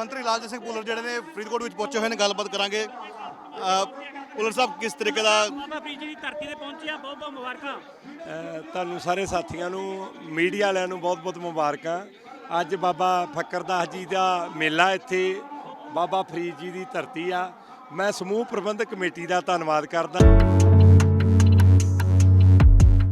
ਮੰਤਰੀ ਲਾਲਜੀਤ ਸਿੰਘ ਭੁੱਲਰ ਜਿਹੜੇ ਨੇ ਫਰੀਦਕੋਟ ਵਿੱਚ ਪਹੁੰਚੇ ਹੋਏ ਨੇ ਗੱਲਬਾਤ ਕਰਾਂਗੇ। ਭੁੱਲਰ ਸਾਹਿਬ ਕਿਸ ਤਰੀਕੇ ਦਾ ਬਾਬਾ ਫਰੀਦ ਜੀ ਦੀ ਧਰਤੀ ਤੇ ਪਹੁੰਚੇ ਆ ਬਹੁਤ ਬਹੁਤ ਮੁਬਾਰਕਾਂ। ਅ, ਤੁਹਾਨੂੰ ਸਾਰੇ ਸਾਥੀਆਂ ਨੂੰ ਮੀਡੀਆ ਵਾਲਿਆਂ ਨੂੰ ਬਹੁਤ-ਬਹੁਤ ਮੁਬਾਰਕਾਂ। ਅੱਜ ਬਾਬਾ ਫਕਰਦਾਸ ਜੀ ਦਾ ਮੇਲਾ ਇੱਥੇ ਬਾਬਾ ਫਰੀਦ ਜੀ ਦੀ ਧਰਤੀ ਆ। ਮੈਂ ਸਮੂਹ ਪ੍ਰਬੰਧਕ ਕਮੇਟੀ ਦਾ ਧੰਨਵਾਦ ਕਰਦਾ।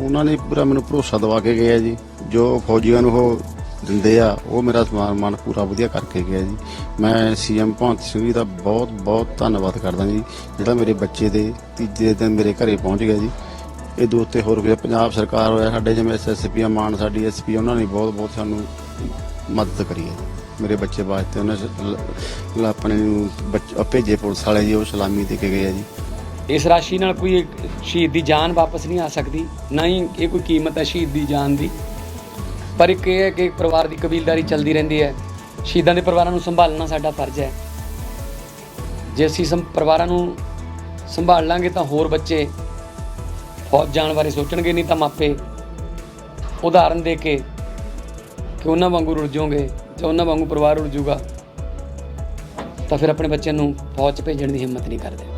ਉਹਨਾਂ ਨੇ ਪੂਰਾ ਮੈਨੂੰ ਭਰੋਸਾ ਦਵਾ ਕੇ ਗਿਆ ਜੀ। ਜੋ ਫੌਜੀਆਂ ਨੂੰ ਉਹ ਦਿੰਦੇ ਆ, ਉਹ ਮੇਰਾ ਸਮਾਨ ਮਾਨ ਪੂਰਾ ਵਧੀਆ ਕਰਕੇ ਗਿਆ ਜੀ। ਮੈਂ ਸੀਐਮ ਭਗਵੰਤ ਸਿੰਘ ਜੀ ਦਾ ਬਹੁਤ ਬਹੁਤ ਧੰਨਵਾਦ ਕਰਦਾ ਜੀ, ਜਿਹੜਾ ਮੇਰੇ ਬੱਚੇ ਦੇ, ਤੀਜੇ ਦਿਨ ਮੇਰੇ ਘਰੇ ਪਹੁੰਚ ਗਿਆ ਜੀ। ਇਹ ਦੋ ਉੱਤੇ ਹੋਰ ਵੀ ਪੰਜਾਬ ਸਰਕਾਰ ਹੋਇਆ, ਸਾਡੇ ਜਿਵੇਂ ਐਸਐਸਪੀ ਮਾਨ ਸਾਡੀ ਐਸਪੀ ਉਹਨਾਂ ਨੇ ਬਹੁਤ ਬਹੁਤ ਸਾਨੂੰ ਮਦਦ ਕਰੀ ਹੈ ਮੇਰੇ ਬੱਚੇ ਵਾਸਤੇ ਉਹਨਾਂ ਆਪਣੇ ਨੂੰ ਭੇਜੇ ਪੁਲਿਸ ਵਾਲੇ ਜੀ, ਉਹ ਸਲਾਮੀ ਦੇ ਕੇ ਗਏ ਆ ਜੀ। ਇਸ ਰਾਸ਼ੀ ਨਾਲ ਕੋਈ ਸ਼ਹੀਦ ਦੀ ਜਾਨ ਵਾਪਸ ਨਹੀਂ ਆ ਸਕਦੀ, ਨਾ ਹੀ ਇਹ ਕੋਈ ਕੀਮਤ ਹੈ ਸ਼ਹੀਦ ਦੀ ਜਾਨ ਦੀ। ਪਰ ਇੱਕ ਇਹ ਹੈ ਕਿ ਪਰਿਵਾਰ ਦੀ ਕਬੀਲਦਾਰੀ ਚੱਲਦੀ ਰਹਿੰਦੀ ਹੈ। ਸ਼ਹੀਦਾਂ ਦੇ ਪਰਿਵਾਰਾਂ ਨੂੰ ਸੰਭਾਲਣਾ ਸਾਡਾ ਫਰਜ਼ ਹੈ। ਜੇ ਅਸੀਂ ਸੰ, ਪਰਿਵਾਰਾਂ ਨੂੰ ਸੰਭਾਲ ਲਾਂਗੇ ਤਾਂ ਹੋਰ ਬੱਚੇ ਫੌਜ ਜਾਣ ਬਾਰੇ ਸੋਚਣਗੇ, ਨਹੀਂ ਤਾਂ ਮਾਪੇ ਉਦਾਹਰਨ ਦੇ ਕੇ ਕਿ ਉਹਨਾਂ ਵਾਂਗੂ ਰੁੱਝ ਜਾਓਗੇ ਜਾਂ ਉਹਨਾਂ ਵਾਂਗੂ ਪਰਿਵਾਰ ਰੁੱਝ ਜਾਊਗਾ, ਤਾਂ ਫਿਰ ਆਪਣੇ ਬੱਚਿਆਂ ਨੂੰ ਫੌਜ 'ਚ ਭੇਜਣ ਦੀ ਹਿੰਮਤ ਨਹੀਂ ਕਰਦੇ।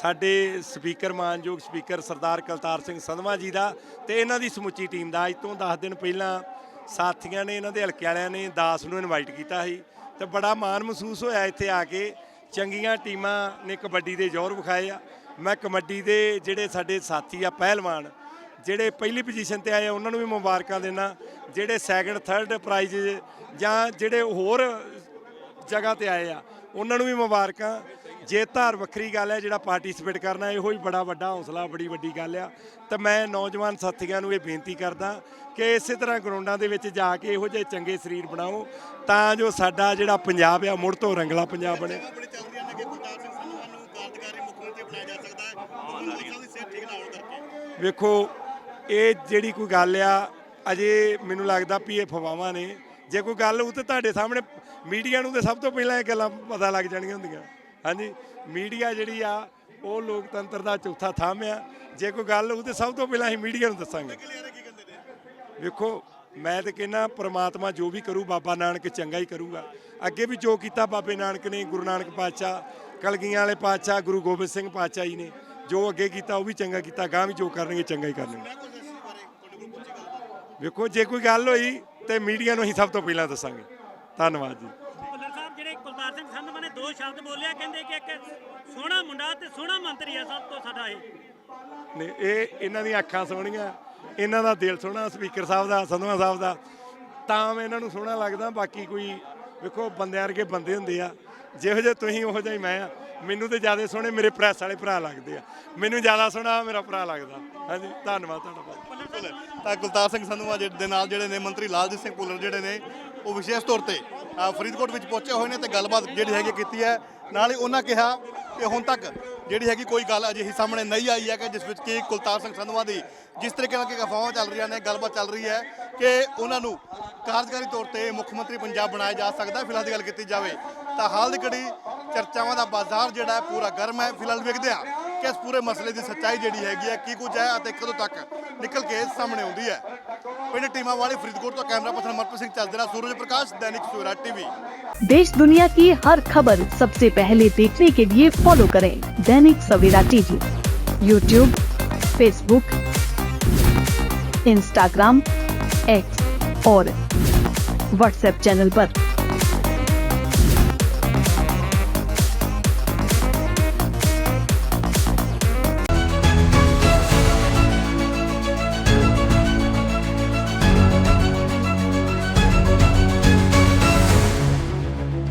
ਸਾਡੇ ਸਪੀਕਰ ਮਾਨਯੋਗ ਸਪੀਕਰ ਸਰਦਾਰ ਕਲਤਾਰ ਸਿੰਘ ਸੰਧਵਾ ਜੀ ਦਾ ਤੇ ਇਹਨਾਂ ਦੀ ਸਮੁੱਚੀ ਟੀਮ ਦਾ। ਅੱਜ ਤੋਂ 10 ਦਿਨ ਪਹਿਲਾਂ ਸਾਥੀਆਂ ਨੇ ਇਹਨਾਂ ਦੇ ਹਲਕੇ ਵਾਲਿਆਂ ਨੇ ਦਾਸ ਨੂੰ ਇਨਵਾਈਟ ਕੀਤਾ ਸੀ ਤੇ ਬੜਾ ਮਾਣ ਮਹਿਸੂਸ ਹੋਇਆ ਇੱਥੇ ਆ ਕੇ। ਚੰਗੀਆਂ ਟੀਮਾਂ ਨੇ ਕਬੱਡੀ ਦੇ ਜ਼ੋਰ ਵਿਖਾਏ ਆ। ਮੈਂ ਕਬੱਡੀ ਦੇ ਜਿਹੜੇ ਸਾਡੇ ਸਾਥੀ ਆ ਪਹਿਲਵਾਨ ਜਿਹੜੇ ਪਹਿਲੀ ਪੋਜੀਸ਼ਨ ਤੇ ਆਏ ਆ, ਉਹਨਾਂ ਨੂੰ ਵੀ ਮੁਬਾਰਕਾਂ ਦੇਣਾ ਜਿਹੜੇ ਸੈਕੰਡ ਥਰਡ ਪ੍ਰਾਈਜ਼ ਜਾਂ ਜਿਹੜੇ ਹੋਰ ਜਗ੍ਹਾ ਤੇ ਆਏ ਆ ਉਹਨਾਂ ਨੂੰ ਵੀ ਮੁਬਾਰਕਾਂ। ਜੇ ਧਾਰ ਵੱਖਰੀ ਗੱਲ ਹੈ ਜਿਹੜਾ ਪਾਰਟਿਸਿਪੇਟ ਕਰਨਾ ਇਹੋ ਹੀ ਬੜਾ ਵੱਡਾ ਹੌਸਲਾ ਬੜੀ ਵੱਡੀ ਗੱਲ ਆ। ਤੇ ਮੈਂ ਨੌਜਵਾਨ ਸਾਥੀਆਂ ਨੂੰ ਇਹ ਬੇਨਤੀ ਕਰਦਾ ਕਿ ਇਸੇ ਤਰ੍ਹਾਂ ਗਰਾਊਂਡਾਂ ਦੇ ਵਿੱਚ ਜਾ ਕੇ ਇਹੋ ਜਿਹੇ ਚੰਗੇ ਸਰੀਰ ਬਣਾਓ ਤਾਂ ਜੋ ਸਾਡਾ ਜਿਹੜਾ ਪੰਜਾਬ ਆ ਮੁੜ ਤੋਂ ਰੰਗਲਾ ਪੰਜਾਬ ਬਣੇ। ਵੇਖੋ ਇਹ ਜਿਹੜੀ ਕੋਈ ਗੱਲ ਆ ਅਜੇ ਮੈਨੂੰ ਲੱਗਦਾ ਵੀ ਇਹ ਫਵਾਵਾਂ ਨੇ। ਜੇ ਕੋਈ ਗੱਲ ਉਹ ਤੇ ਤੁਹਾਡੇ ਸਾਹਮਣੇ ਮੀਡੀਆ ਨੂੰ ਤੇ ਸਭ ਤੋਂ ਪਹਿਲਾਂ ਇਹ ਗੱਲਾਂ ਪਤਾ ਲੱਗ ਜਾਣੀਆਂ ਹੁੰਦੀਆਂ। ਹਾਂਜੀ, ਮੀਡੀਆ ਜਿਹੜੀ ਆ, ਉਹ ਲੋਕਤੰਤਰ ਦਾ ਚੌਥਾ ਥੰਮ ਆ। ਜੇ ਕੋਈ ਗੱਲ ਉਹ ਤੇ ਸਭ ਤੋਂ ਪਹਿਲਾਂ ਅਸੀਂ ਮੀਡੀਆ ਨੂੰ ਦੱਸਾਂਗੇ। ਵੇਖੋ, ਮੈਂ ਤੇ ਕਹਿੰਨਾ ਪ੍ਰਮਾਤਮਾ ਜੋ ਵੀ ਕਰੂ, ਬਾਬਾ ਨਾਨਕ ਚੰਗਾ ਹੀ ਕਰੂਗਾ। ਅੱਗੇ ਵੀ ਜੋ ਕੀਤਾ ਬਾਬੇ ਨਾਨਕ ਨੇ, ਗੁਰੂ ਨਾਨਕ ਪਾਤਸ਼ਾਹ, ਕਲਗੀਆਂ ਵਾਲੇ ਪਾਤਸ਼ਾਹ, ਗੁਰੂ ਗੋਬਿੰਦ ਸਿੰਘ ਪਾਤਸ਼ਾਹ ਜੀ ਨੇ, ਜੋ ਅੱਗੇ ਕੀਤਾ ਉਹ ਵੀ ਚੰਗਾ ਕੀਤਾ ਗਾਂ ਵੀ ਜੋ ਕਰਨਗੇ, ਚੰਗਾ ਹੀ ਕਰਨਗੇ। ਵੇਖੋ, ਜੇ ਕੋਈ ਗੱਲ ਹੋਈ ਤੇ ਮੀਡੀਆ ਨੂੰ ਅਸੀਂ ਸਭ ਤੋਂ ਪਹਿਲਾਂ ਦੱਸਾਂਗੇ। ਧੰਨਵਾਦ ਜੀ ਭੁੱਲਰ ਸਾਹਿਬ ਜਿਹੜੇ ਕੁਲਤਾਰ ਸਿੰਘ ਸੰਧਵਾ ਨੇ ਦੋ ਸ਼ਬਦ ਬੋਲਿਆ, ਕਹਿੰਦੇ ਕਿ ਇੱਕ ਸੋਹਣਾ ਮੁੰਡਾ ਤੇ ਸੋਹਣਾ ਮੰਤਰੀ ਆ ਸਭ ਤੋਂ ਸਾਡਾ ਇਹ। ਨੇ, ਇਹ ਇਹਨਾਂ ਦੀਆਂ ਅੱਖਾਂ ਸੋਹਣੀਆਂ, ਇਹਨਾਂ ਦਾ ਦਿਲ ਸੋਹਣਾ, ਸਪੀਕਰ ਸਾਹਿਬ ਦਾ ਸੰਧਵਾ ਸਾਹਿਬ ਦਾ, ਤਾਂ ਮੈਂ ਇਹਨਾਂ ਨੂੰ ਸੋਹਣਾ ਲੱਗਦਾ, ਬਾਕੀ ਕੋਈ, ਵੇਖੋ, ਬੰਦਿਆਂ ਵਰਗੇ ਬੰਦੇ ਹੁੰਦੇ ਆ, ਜਿਹੋ ਜਿਹੇ ਤੁਸੀਂ, ਉਹੋ ਜਿਹਾ ਹੀ ਮੈਂ ਆ। ਮੈਨੂੰ ਤੇ ਜ਼ਿਆਦਾ ਸੋਹਣੇ ਮੇਰੇ ਪ੍ਰੈਸ ਵਾਲੇ ਭਰਾ ਲੱਗਦੇ ਆ। ਮੈਨੂੰ ਜ਼ਿਆਦਾ ਸੋਹਣਾ ਮੇਰਾ ਭਰਾ ਲੱਗਦਾ। ਹਾਂਜੀ ਧੰਨਵਾਦ ਤੁਹਾਡਾ ਬਹੁਤ। ਭੁੱਲਰ ਤਾਂ ਗੁਲਤਾਰ ਸਿੰਘ ਸੰਧਵਾ ਜੀ ਦੇ ਨਾਲ ਜਿਹੜੇ ਨੇ ਮੰਤਰੀ ਲਾਲਜੀਤ ਸਿੰਘ ਭੁੱਲਰ ਜਿਹੜੇ ਨੇ ਉਹ ਵਿਸ਼ੇਸ਼ ਤੌਰ ਤੇ ਅ, ਫਰੀਦਕੋਟ ਵਿੱਚ ਪਹੁੰਚੇ ਹੋਏ ਨੇ ਤੇ ਗੱਲਬਾਤ ਜਿਹੜੀ ਹੈਗੀ ਕੀਤੀ ਹੈ। ਨਾਲ ਹੀ ਉਹਨਾਂ ਕਿਹਾ ਕਿ ਹੁਣ ਤੱਕ ਜਿਹੜੀ ਹੈਗੀ ਕੋਈ ਗੱਲ ਅਜਿਹੀ ਸਾਹਮਣੇ ਨਹੀਂ ਆਈ ਹੈ ਕਿ ਜਿਸ ਵਿੱਚ ਕਿ ਕੁਲਤਾਰ ਸਿੰਘ ਸੰਧਵਾ ਦੀ ਜਿਸ ਤਰੀਕੇ ਨਾਲ ਕਿ ਅਫਵਾਹਾਂ ਚੱਲ ਰਹੀਆਂ ਨੇ ਗੱਲਬਾਤ ਚੱਲ ਰਹੀ ਹੈ ਕਿ ਉਹਨਾਂ ਨੂੰ ਕਾਰਜਕਾਰੀ ਤੌਰ ਤੇ ਮੁੱਖ ਮੰਤਰੀ ਪੰਜਾਬ ਬਣਾਇਆ ਜਾ ਸਕਦਾ ਹੈ। ਫਿਲਹਾਲ ਦੀ ਗੱਲ ਕੀਤੀ ਜਾਵੇ ਤਾਂ ਹਾਲ ਦੀ ਘੜੀ ਚਰਚਾਵਾਂ ਦਾ ਬਾਜ਼ਾਰ ਜਿਹੜਾ ਹੈ ਪੂਰਾ ਗਰਮ ਹੈ ਫਿਲਹਾਲ ਵੇਖਦੇ ਹਾਂ ਕਿ ਇਸ ਪੂਰੇ ਮਸਲੇ ਦੀ ਸੱਚਾਈ ਜਿਹੜੀ ਹੈਗੀ ਹੈ ਕੀ ਕੁਝ ਹੈ ਅਤੇ ਕਦੋਂ ਤੱਕ ਨਿਕਲ ਕੇ ਸਾਹਮਣੇ ਆਉਂਦੀ ਹੈ ਪਿੰਡ ਟੀਮਾਂ ਵਾਲੀ ਫਰੀਦਕੋਟ ਤੋਂ ਕੈਮਰਾ ਪਰਸਨ ਮਨਪ੍ਰੀਤ ਸਿੰਘ ਚੱਲਦੇ ਨਾਲ ਸੂਰਜ ਪ੍ਰਕਾਸ਼ ਦੈਨਿਕ ਸਵੇਰਾ ਟੀਵੀ देश दुनिया की हर खबर सबसे पहले देखने के लिए फॉलो करें Dainik Savera TV YouTube Facebook Instagram X और व्हाट्सएप चैनल पर।